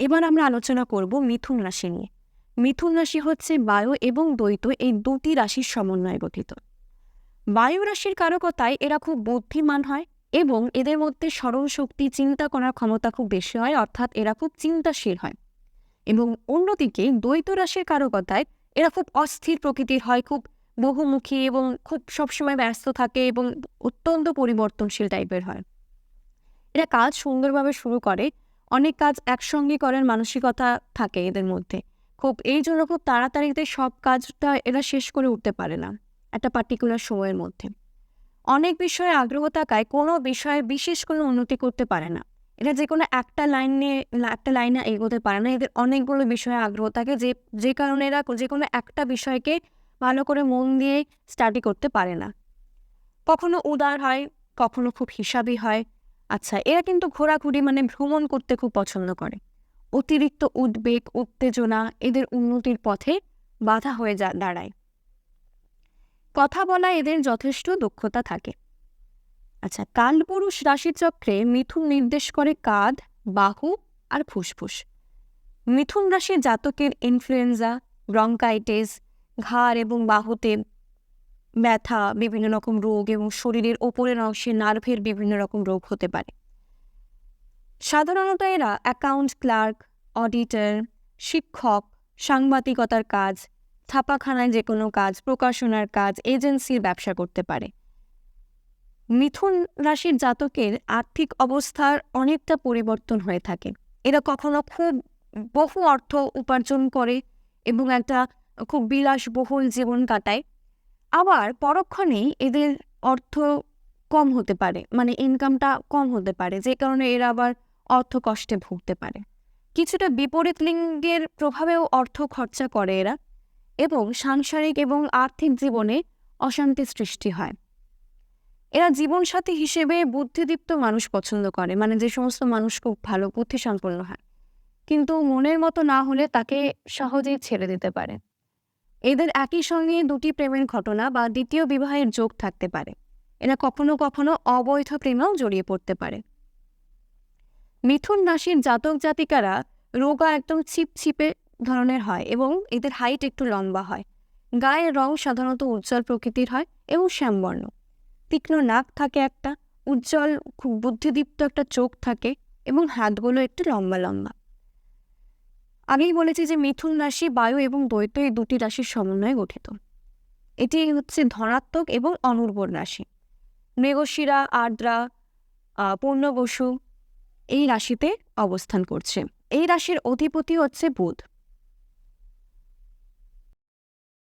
এবার আমরা আলোচনা করব মিথুন রাশি নিয়ে। মিথুন রাশি হচ্ছে বায়ু এবং দ্বৈত এই দুটি রাশির সমন্বয়ে গঠিত। বায়ু রাশির কারকতায় এরা খুব বুদ্ধিমান হয় এবং এদের মধ্যে স্মরণ শক্তি চিন্তা করার ক্ষমতা খুব বেশি হয়, অর্থাৎ এরা খুব চিন্তাশীল হয়। এবং অন্যদিকে দ্বৈত রাশির কারকতায় এরা খুব অস্থির প্রকৃতির হয়, খুব বহুমুখী এবং খুব সবসময় ব্যস্ত থাকে এবং অত্যন্ত পরিবর্তনশীল টাইপের হয়। এরা কাজ সুন্দরভাবে শুরু করে অনেক কাজ একসঙ্গে করার মানসিকতা থাকে এদের মধ্যে। খুব এই জন্য খুব তাড়াতাড়িতে সব কাজটা এরা শেষ করে উঠতে পারে না, একটা পার্টিকুলার সময়ের মধ্যে। অনেক বিষয়ে আগ্রহ থাকায় কোনো বিষয়ে বিশেষ কোনো উন্নতি করতে পারে না। এরা যে কোনো একটা লাইন নিয়ে একটা লাইনে এগোতে পারে না। এদের অনেকগুলো বিষয়ে আগ্রহ থাকে যে যে কারণে এরা যে কোনো একটা বিষয়কে ভালো করে মন দিয়ে স্টাডি করতে পারে না। কখনো উদার হয়, কখনো খুব হিসাবি হয়। আচ্ছা এরা কিন্তু ঘোরাঘুরি মানে ভ্রমণ করতে খুব পছন্দ করে। অতিরিক্ত উদ্বেগ, উত্তেজনা এদের উন্নতির পথে বাধা হয়ে যা, দাঁড়ায়। কথা বলা এদের যথেষ্ট দক্ষতা থাকে। আচ্ছা কালপুরুষ রাশিচক্রে মিথুন নির্দেশ করে কাঁধ বাহু আর ফুসফুস। মিথুন রাশির জাতকের ইনফ্লুয়েঞ্জা ব্রঙ্কাইটিস ঘাড় এবং বাহুতে ব্যথা, বিভিন্ন রকম রোগ এবং শরীরের ওপরের অংশে নার্ভের বিভিন্ন রকম রোগ হতে পারে। সাধারণত এরা অ্যাকাউন্ট ক্লার্ক অডিটর শিক্ষক, সাংবাদিকতার কাজ, ছাপাখানায় যে কোনো কাজ, প্রকাশনার কাজ এজেন্সির ব্যবসা করতে পারে। মিথুন রাশির জাতকের আর্থিক অবস্থার অনেকটা পরিবর্তন হয়ে থাকে। এরা কখনো খুব বহু অর্থ উপার্জন করে এবং একটা খুব বিলাসবহুল জীবন কাটায়। আবার পরক্ষণেই এদের অর্থ কম হতে পারে মানে ইনকামটা কম হতে পারে, যে কারণে এরা আবার অর্থ কষ্টে ভুগতে পারে। কিছুটা বিপরীত লিঙ্গের প্রভাবেও অর্থ খরচা করে এরা এবং সাংসারিক এবং আর্থিক জীবনে অশান্তি সৃষ্টি হয়। এরা জীবনসাথী হিসেবে বুদ্ধিদীপ্ত মানুষ পছন্দ করে মানে যে সমস্ত মানুষ খুব ভালো বুদ্ধি সম্পন্ন হয়। কিন্তু মনের মতো না হলে তাকে সহজেই ছেড়ে দিতে পারে। এদের একই সঙ্গে দুটি প্রেমের ঘটনা বা দ্বিতীয় বিবাহের যোগ থাকতে পারে। এরা কখনো কখনো অবৈধ প্রেমেও জড়িয়ে পড়তে পারে। মিথুন রাশির জাতক জাতিকারা রোগা একদম ছিপছিপে ধরনের হয় এবং এদের হাইট একটু লম্বা হয়। গায়ের রং সাধারণত উজ্জ্বল প্রকৃতির হয় এবং শ্যামবর্ণ। তীক্ষ্ণ নাক থাকে একটা, উজ্জ্বল, খুব বুদ্ধিদীপ্ত একটা চোখ থাকে এবং হাতগুলো একটু লম্বা লম্বা। আগেই বলেছি যে মিথুন রাশি, বায়ু এবং দ্বৈত এই দুটি রাশির সমন্বয়ে গঠিত। এটি হচ্ছে ধনাত্মক এবং অনুর্বর রাশি। মৃগশিরা, আর্দ্রা পূর্ণবসু এই রাশিতে অবস্থান করছে। এই রাশির অধিপতি হচ্ছে বুধ।